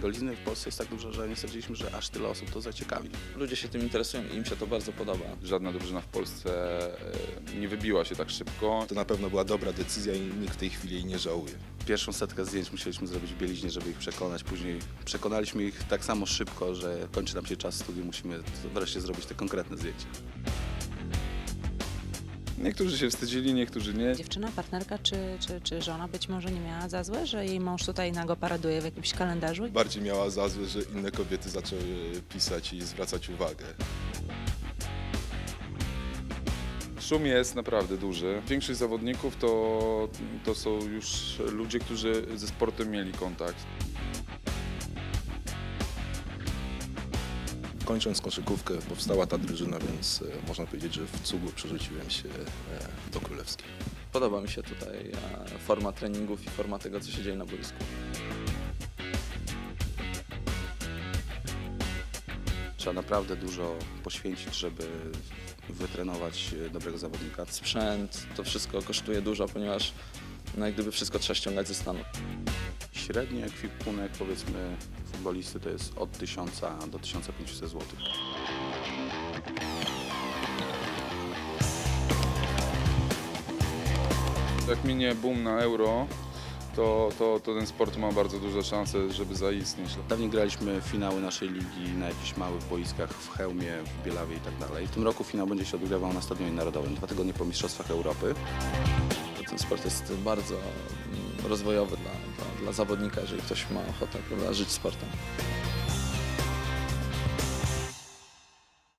Golizny w Polsce jest tak dużo, że nie stwierdziliśmy, że aż tyle osób to zaciekawi. Ludzie się tym interesują i im się to bardzo podoba. Żadna drużyna w Polsce e, nie wybiła się tak szybko. To na pewno była dobra decyzja i nikt w tej chwili jej nie żałuje. Pierwszą setkę zdjęć musieliśmy zrobić w bieliźnie, żeby ich przekonać. Później przekonaliśmy ich tak samo szybko, że kończy nam się czas studium, musimy wreszcie zrobić te konkretne zdjęcia. Niektórzy się wstydzili, niektórzy nie. Dziewczyna, partnerka czy, czy, czy żona być może nie miała za złe, że jej mąż tutaj nago paraduje w jakimś kalendarzu? Bardziej miała za złe, że inne kobiety zaczęły pisać i zwracać uwagę. Szum jest naprawdę duży. Większość zawodników to, to są już ludzie, którzy ze sportem mieli kontakt. Kończąc koszykówkę powstała ta drużyna, więc e, można powiedzieć, że w cugu przerzuciłem się e, do Królewskiej. Podoba mi się tutaj e, forma treningów i forma tego, co się dzieje na boisku. Trzeba naprawdę dużo poświęcić, żeby wytrenować dobrego zawodnika. Sprzęt, to wszystko kosztuje dużo, ponieważ no, jak gdyby wszystko trzeba ściągać ze Stanów. Średni ekwipunek powiedzmy futbolisty to jest od 1000 do 1500 zł. Jak minie boom na euro, to, to, to ten sport ma bardzo duże szanse, żeby zaistnieć. Dawniej graliśmy finały naszej ligi na jakichś małych boiskach w Chełmie, w Bielawie i tak dalej. W tym roku finał będzie się odgrywał na Stadionie Narodowym, dwa tygodnie po Mistrzostwach Europy. Ten sport jest bardzo rozwojowy dla, dla, dla zawodnika, jeżeli ktoś ma ochotę prawda, żyć sportem.